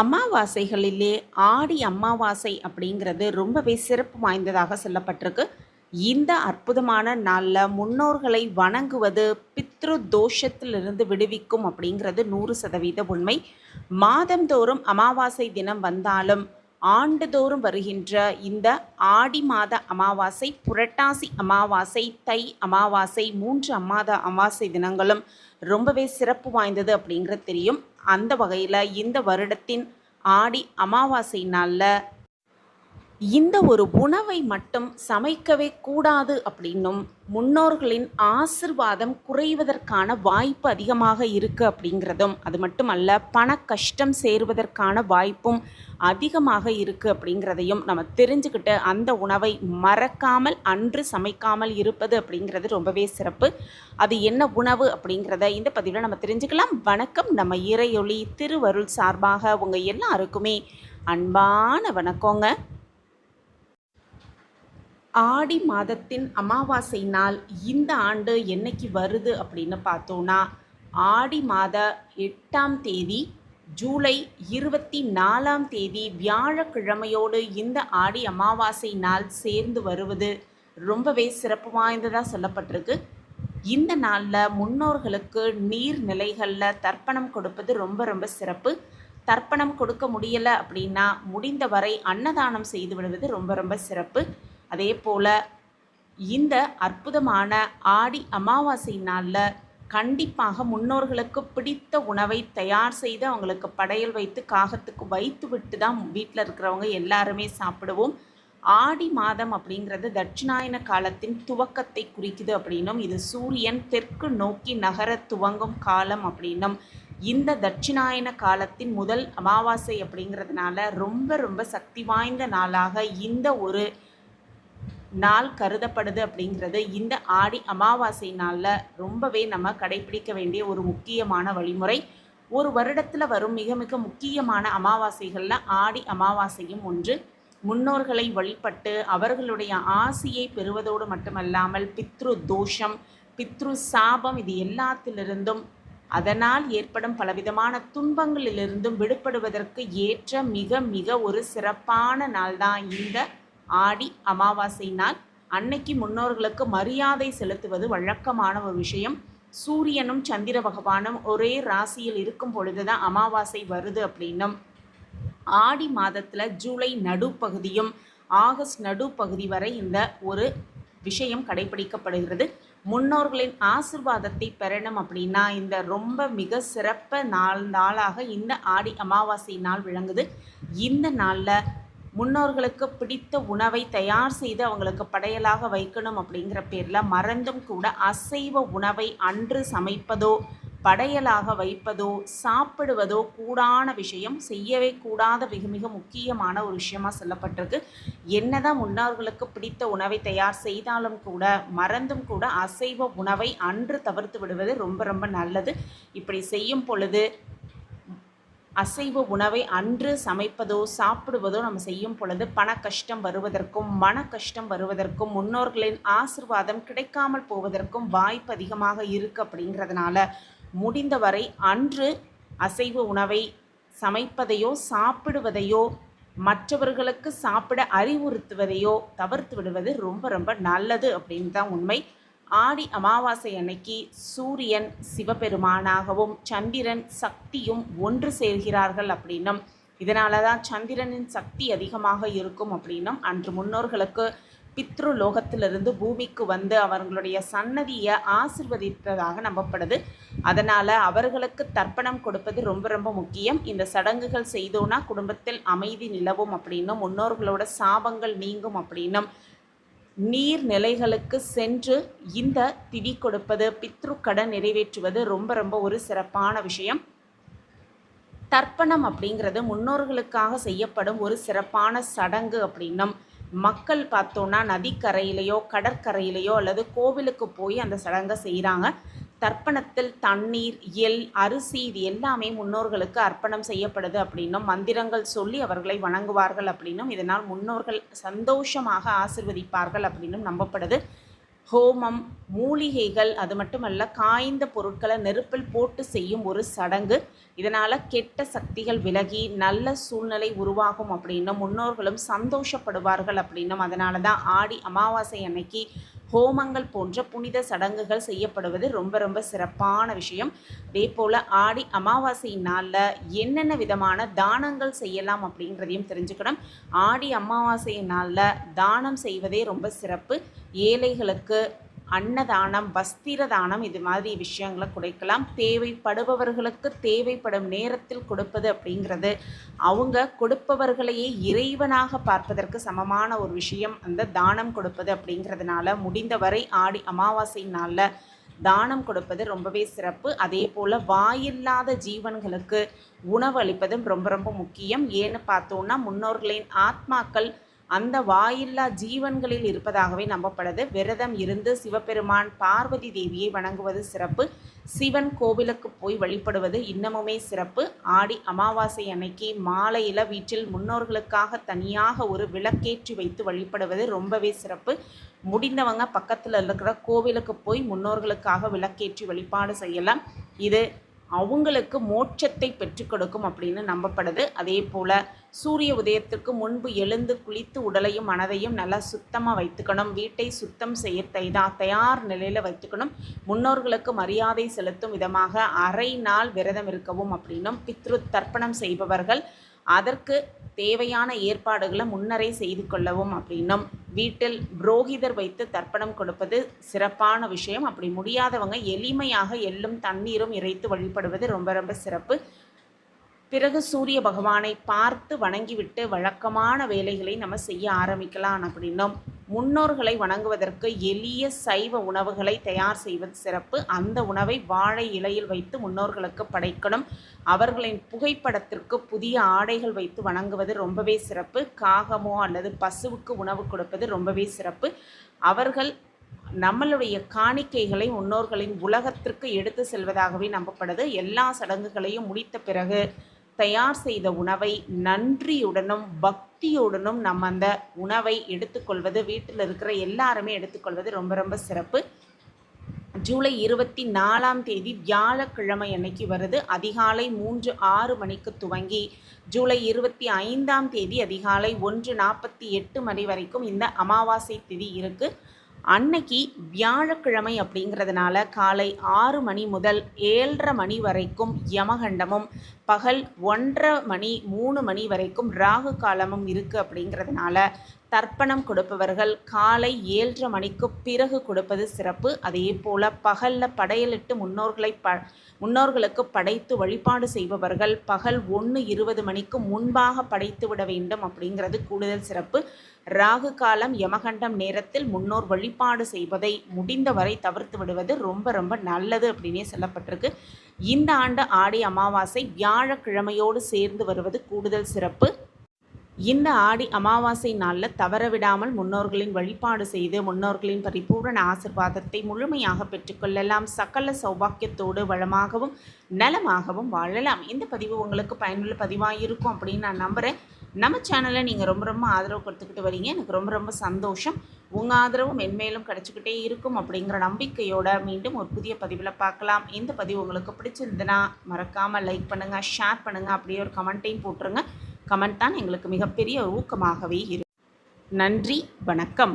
அமாவாசைகளிலே ஆடி அமாவாசை அப்படிங்கிறது ரொம்பவே சிறப்பு வாய்ந்ததாக சொல்லப்பட்டிருக்கு. இந்த அற்புதமான நாளில் முன்னோர்களை வணங்குவது பித்ரு தோஷத்திலிருந்து விடுவிக்கும் அப்படிங்கிறது நூறு சதவீத உண்மை. மாதந்தோறும் அமாவாசை தினம் வந்தாலும் ஆண்டுதோறும் வருகின்ற இந்த ஆடி மாத அமாவாசை புரட்டாசி அமாவாசை தை அமாவாசை மூன்று அம்மாத அமாவாசை தினங்களும் ரொம்பவே சிறப்பு வாய்ந்தது அப்படிங்கிறது தெரியும். அந்த வகையில் இந்த வருடத்தின் ஆடி அமாவாசை நாளில் இந்த ஒரு உணவை மட்டும் சமைக்கவே கூடாது அப்படின்னும் முன்னோர்களின் ஆசிர்வாதம் குறைவதற்கான வாய்ப்பு அதிகமாக இருக்குது அப்படிங்கிறதும் அது மட்டுமல்ல பண கஷ்டம் சேருவதற்கான வாய்ப்பும் அதிகமாக இருக்குது அப்படிங்கிறதையும் நம்ம தெரிஞ்சுக்கிட்டு அந்த உணவை மறக்காமல் அன்று சமைக்காமல் இருப்பது அப்படிங்கிறது ரொம்பவே சிறப்பு. அது என்ன உணவு அப்படிங்கிறத இந்த பதிவில் நம்ம தெரிஞ்சுக்கலாம். வணக்கம். நம்ம இறையொளி திருவருள் சார்பாக உங்கள் எல்லாருக்குமே அன்பான வணக்கங்க. ஆடி மாதத்தின் அமாவாசை நாள் இந்த ஆண்டு என்னைக்கு வருது அப்படின்னு பார்த்தோன்னா ஆடி மாத எட்டாம் தேதி ஜூலை இருபத்தி நாலாம் தேதி வியாழக்கிழமையோடு இந்த ஆடி அமாவாசை நாள் சேர்ந்து வருவது ரொம்பவே சிறப்பு வாய்ந்ததாக சொல்லப்பட்டிருக்கு. இந்த நாளில் முன்னோர்களுக்கு நீர்நிலைகளில் தர்ப்பணம் கொடுப்பது ரொம்ப ரொம்ப சிறப்பு. தர்ப்பணம் கொடுக்க முடியலை அப்படின்னா முடிந்தவரை அன்னதானம் செய்து விடுவது ரொம்ப ரொம்ப சிறப்பு. அதே போல் இந்த அற்புதமான ஆடி அமாவாசை நாளில் கண்டிப்பாக முன்னோர்களுக்கு பிடித்த உணவை தயார் செய்து அவங்களுக்கு படையல் வைத்து காகத்துக்கு வைத்து விட்டு தான் வீட்டில் இருக்கிறவங்க எல்லாருமே சாப்பிடுவோம். ஆடி மாதம் அப்படிங்கிறது தட்சிணாயன காலத்தின் துவக்கத்தை குறிக்குது அப்படின்னும் இது சூரியன் தெற்கு நோக்கி நகர துவங்கும் காலம் அப்படின்னும். இந்த தட்சிணாயன காலத்தின் முதல் அமாவாசை அப்படிங்கிறதுனால ரொம்ப ரொம்ப சக்தி வாய்ந்த நாளாக இந்த ஒரு நாள் கருதப்படுது அப்படிங்கிறது இந்த ஆடி அமாவாசை நாளில் ரொம்பவே நம்ம கடைபிடிக்க வேண்டிய ஒரு முக்கியமான வழிமுறை. ஒரு வருடத்தில் வரும் மிக மிக முக்கியமான அமாவாசைகளில் ஆடி அமாவாசையும் ஒன்று. முன்னோர்களை வழிபட்டு அவர்களுடைய ஆசியை பெறுவதோடு மட்டுமல்லாமல் பித்ரு தோஷம் பித்ரு சாபம் இது எல்லாத்திலிருந்தும் அதனால் ஏற்படும் பலவிதமான துன்பங்களிலிருந்தும் விடுபடுவதற்கு ஏற்ற மிக மிக ஒரு சிறப்பான நாள் தான் இந்த ஆடி அமாவாசை நாள். அன்னைக்கு முன்னோர்களுக்கு மரியாதை செலுத்துவது வழக்கமான ஒரு விஷயம். சூரியனும் சந்திர பகவானும் ஒரே ராசியில் இருக்கும் பொழுது தான் அமாவாசை வருது அப்படின்னும். ஆடி மாதத்தில் ஜூலை நடுப்பகுதியும் ஆகஸ்ட் நடுப்பகுதி வரை இந்த ஒரு விஷயம் கடைபிடிக்கப்படுகிறது. முன்னோர்களின் ஆசிர்வாதத்தை பெறணும் அப்படின்னா இந்த ரொம்ப மிக சிறப்ப நாள் நாளாக இந்த ஆடி அமாவாசை நாள் விளங்குது. இந்த நாளில் முன்னோர்களுக்கு பிடித்த உணவை தயார் செய்து அவங்களுக்கு படையலாக வைக்கணும் அப்படிங்கிற பேரில் மறந்தும் கூட அசைவ உணவை அன்று சமைப்பதோ படையலாக வைப்பதோ சாப்பிடுவதோ கூடான விஷயம் செய்யவே கூடாத மிக மிக முக்கியமான ஒரு விஷயமாக சொல்லப்பட்டிருக்கு. என்னதான் முன்னோர்களுக்கு பிடித்த உணவை தயார் செய்தாலும் கூட மறந்தும் கூட அசைவ உணவை அன்று தவிர்த்து விடுவது ரொம்ப ரொம்ப நல்லது. இப்படி செய்யும் பொழுது அசைவ உணவை அன்று சமைப்பதோ சாப்பிடுவதோ நம்ம செய்யும் பொழுது பண கஷ்டம் வருவதற்கும் மன கஷ்டம் வருவதற்கும் முன்னோர்களின் ஆசிர்வாதம் கிடைக்காமல் போவதற்கும் வாய்ப்பு அதிகமாக இருக்குது அப்படிங்கிறதுனால முடிந்தவரை அன்று அசைவ உணவை சமைப்பதையோ சாப்பிடுவதையோ மற்றவர்களுக்கு சாப்பிட அறிவுறுத்துவதையோ தவிர்த்து விடுவது ரொம்ப ரொம்ப நல்லது அப்படின்னு தான் உண்மை. ஆடி அமாவாசை அன்னைக்கு சூரியன் சிவபெருமானாகவும் சந்திரன் சக்தியும் ஒன்று சேர்கிறார்கள் அப்படின்னும். இதனால தான் சந்திரனின் சக்தி அதிகமாக இருக்கும் அப்படின்னும். அன்று முன்னோர்களுக்கு பித்ரு லோகத்திலிருந்து பூமிக்கு வந்து அவர்களுடைய சன்னதியை ஆசிர்வதித்ததாக நம்பப்படுது. அதனால் அவர்களுக்கு தர்ப்பணம் கொடுப்பது ரொம்ப ரொம்ப முக்கியம். இந்த சடங்குகள் செய்தோன்னா குடும்பத்தில் அமைதி நிலவும் அப்படின்னும். முன்னோர்களோட சாபங்கள் நீங்கும் அப்படின்னும். நீர்நிலைகளுக்கு சென்று இந்த திதி கொடுப்பது பித்ரு கடன் நிறைவேற்றுவது ரொம்ப ரொம்ப ஒரு சிறப்பான விஷயம். தர்ப்பணம் அப்படிங்கிறது முன்னோர்களுக்காக செய்யப்படும் ஒரு சிறப்பான சடங்கு அப்படின்னும். மக்கள் பார்த்தோன்னா நதிக்கரையிலையோ கடற்கரையிலையோ அல்லது கோவிலுக்கு போய் அந்த சடங்கை செய்கிறாங்க தர்ப்பணத்தில் தண்ணீர் எல் அரிசி இது எல்லாமே முன்னோர்களுக்கு அர்ப்பணம் செய்யப்படுது அப்படின்னும் மந்திரங்கள் சொல்லி அவர்களை வணங்குவார்கள் அப்படின்னும் இதனால் முன்னோர்கள் சந்தோஷமாக ஆசிர்வதிப்பார்கள் அப்படின்னும் நம்பப்படுது. ஹோமம் மூலிகைகள் அது மட்டுமல்ல காய்ந்த பொருட்களை நெருப்பில் போட்டு செய்யும் ஒரு சடங்கு. இதனால் கெட்ட சக்திகள் விலகி நல்ல சூழ்நிலை உருவாகும் அப்படின்னும் முன்னோர்களும் சந்தோஷப்படுவார்கள் அப்படின்னும் அதனால தான் ஆடி அமாவாசை அன்னைக்கு ஹோமங்கள் போன்ற புனித சடங்குகள் செய்யப்படுவது ரொம்ப ரொம்ப சிறப்பான விஷயம். அதே போல் ஆடி அமாவாசை நாளில் என்னென்ன விதமான தானங்கள் செய்யலாம் அப்படிங்கிறதையும் தெரிஞ்சுக்கணும். ஆடி அமாவாசை நாளில் தானம் செய்வதே ரொம்ப சிறப்பு. ஏழைகளுக்கு அன்னதானம் வஸ்திர தானம் இது மாதிரி விஷயங்களை கொடுக்கலாம் தேவைப்படுபவர்களுக்கு தேவைப்படும் நேரத்தில் கொடுப்பது அப்படிங்கிறது அவங்க கொடுப்பவர்களையே இறைவனாக பார்ப்பதற்கு சமமான ஒரு விஷயம். அந்த தானம் கொடுப்பது அப்படிங்கிறதுனால முடிந்தவரை ஆடி அமாவாசை நாளில் தானம் கொடுப்பது ரொம்பவே சிறப்பு. அதே போல் வாயில்லாத ஜீவன்களுக்கு உணவு அளிப்பதும் ரொம்ப ரொம்ப முக்கியம். ஏன்னு பார்த்தோன்னா முன்னோர்களின் ஆத்மாக்கள் அந்த வாயில்லா ஜீவன்களில் இருப்பதாகவே நம்பப்படுது. விரதம் இருந்து சிவபெருமான் பார்வதி தேவியை வணங்குவது சிறப்பு. சிவன் கோவிலுக்கு போய் வழிபடுவது இன்னமுமே சிறப்பு. ஆடி அமாவாசை அன்னைக்கு மாலையில் வீட்டில் முன்னோர்களுக்காக தனியாக ஒரு விளக்கேற்றி வைத்து வழிபடுவது ரொம்பவே சிறப்பு. முடிந்தவங்க பக்கத்தில் இருக்கிற கோவிலுக்கு போய் முன்னோர்களுக்காக விளக்கேற்றி வழிபாடு செய்யலாம். இது அவங்களுக்கு மோட்சத்தை பெற்றுக் கொடுக்கும் அப்படின்னு நம்பப்படுது. அதே போல் சூரிய உதயத்திற்கு முன்பு எழுந்து குளித்து உடலையும் மனதையும் நல்லா சுத்தமாக வைத்துக்கணும். வீட்டை சுத்தம் செய்ய தைதா தயார் நிலையில் வைத்துக்கணும். முன்னோர்களுக்கு மரியாதை செலுத்தும் விதமாக அரை நாள் விரதம் இருக்கவும் அப்படின்னும் பித்ரு தர்ப்பணம் செய்பவர்கள். அதற்கு தேவையான ஏற்பாடுகளை முன்னரே செய்து கொள்ளவும் அப்படின்னும். வீட்டில் புரோகிதர் வைத்து தர்ப்பணம் கொடுப்பது சிறப்பான விஷயம். அப்படி முடியாதவங்க எளிமையாக எள்ளும் தண்ணீரும் இறைத்து வழிபடுவது ரொம்ப ரொம்ப சிறப்பு. பிறகு சூரிய பகவானை பார்த்து வணங்கிவிட்டு வழக்கமான வேலைகளை நம்ம செய்ய ஆரம்பிக்கலாம் அப்படின்னும். முன்னோர்களை வணங்குவதற்கு எளிய சைவ உணவுகளை தயார் செய்வது சிறப்பு. அந்த உணவை வாழை இலையில் வைத்து முன்னோர்களுக்கு படைக்கணும். அவர்களின் புகைப்படத்திற்கு புதிய ஆடைகள் வைத்து வணங்குவது ரொம்பவே சிறப்பு. காகமோ அல்லது பசுவுக்கு உணவு கொடுப்பது ரொம்பவே சிறப்பு. அவர்கள் நம்மளுடைய காணிக்கைகளை முன்னோர்களின் உலகத்திற்கு எடுத்து செல்வதாகவே நம்பப்படுது. எல்லா சடங்குகளையும் முடித்த பிறகு தயார் செய்த உணவை நன்றியுடனும் பக்தியுடனும் நம்ம அந்த உணவை எடுத்துக்கொள்வது வீட்டில் இருக்கிற எல்லாருமே எடுத்துக்கொள்வது ரொம்ப ரொம்ப சிறப்பு. ஜூலை இருபத்தி நாலாம் தேதி வியாழக்கிழமை அன்னைக்கு வருது. அதிகாலை மூன்று ஆறு மணிக்கு துவங்கி ஜூலை இருபத்தி ஐந்தாம் தேதி அதிகாலை ஒன்று நாற்பத்தி எட்டு மணி வரைக்கும் இந்த அமாவாசை திதி இருக்குது அன்னைக்கு வியாழக்கிழமை அப்படிங்கிறதுனால காலை ஆறு மணி முதல் ஏழரை மணி வரைக்கும் யமகண்டமும் பகல் ஒன்றரை மணி மூணு மணி வரைக்கும் ராகு காலமும் இருக்குது அப்படிங்கிறதுனால தர்ப்பணம் கொடுப்பவர்கள் காலை ஏழரை மணிக்கு பிறகு கொடுப்பது சிறப்பு. அதே போல் பகலில் படையலிட்டு முன்னோர்களை ப முன்னோர்களுக்கு படைத்து வழிபாடு செய்பவர்கள் பகல் ஒன்று இருபது மணிக்கு முன்பாக படைத்து விட வேண்டும் அப்படிங்கிறது கூடுதல் சிறப்பு. ராகு காலம் யமகண்டம் நேரத்தில் முன்னோர் வழிபாடு செய்வதை முடிந்தவரை தவிர்த்து விடுவது ரொம்ப ரொம்ப நல்லது அப்படின்னே சொல்லப்பட்டிருக்கு. இந்த ஆண்டு ஆடி அமாவாசை வியாழக்கிழமையோடு சேர்ந்து வருவது கூடுதல் சிறப்பு. இந்த ஆடி அமாவாசை நாளில் தவற விடாமல் முன்னோர்களின் வழிபாடு செய்து முன்னோர்களின் பரிபூரண ஆசிர்வாதத்தை முழுமையாக பெற்றுக்கொள்ளலாம் சகல சௌபாக்கியத்தோடு வளமாகவும் நலமாகவும் வாழலாம். இந்த பதிவு உங்களுக்கு பயனுள்ள பதிவாக இருக்கும் அப்படின்னு நான் நம்புகிறேன் நம்ம சேனலை நீங்கள் ரொம்ப ரொம்ப ஆதரவு கொடுத்துக்கிட்டு வரீங்க. எனக்கு ரொம்ப ரொம்ப சந்தோஷம். உங்கள் ஆதரவும் மென்மேலும் கிடச்சிக்கிட்டே இருக்கும் அப்படிங்கிற நம்பிக்கையோட மீண்டும் ஒரு புதிய பதிவில் பார்க்கலாம். இந்த பதிவு உங்களுக்கு பிடிச்சிருந்துன்னா மறக்காமல் லைக் பண்ணுங்கள் ஷேர் பண்ணுங்கள் அப்படியே ஒரு கமெண்ட்டையும் போட்டுருங்க. கமெண்ட் தான் எங்களுக்கு மிகப்பெரிய ஊக்கமாகவே இரு நன்றி வணக்கம்.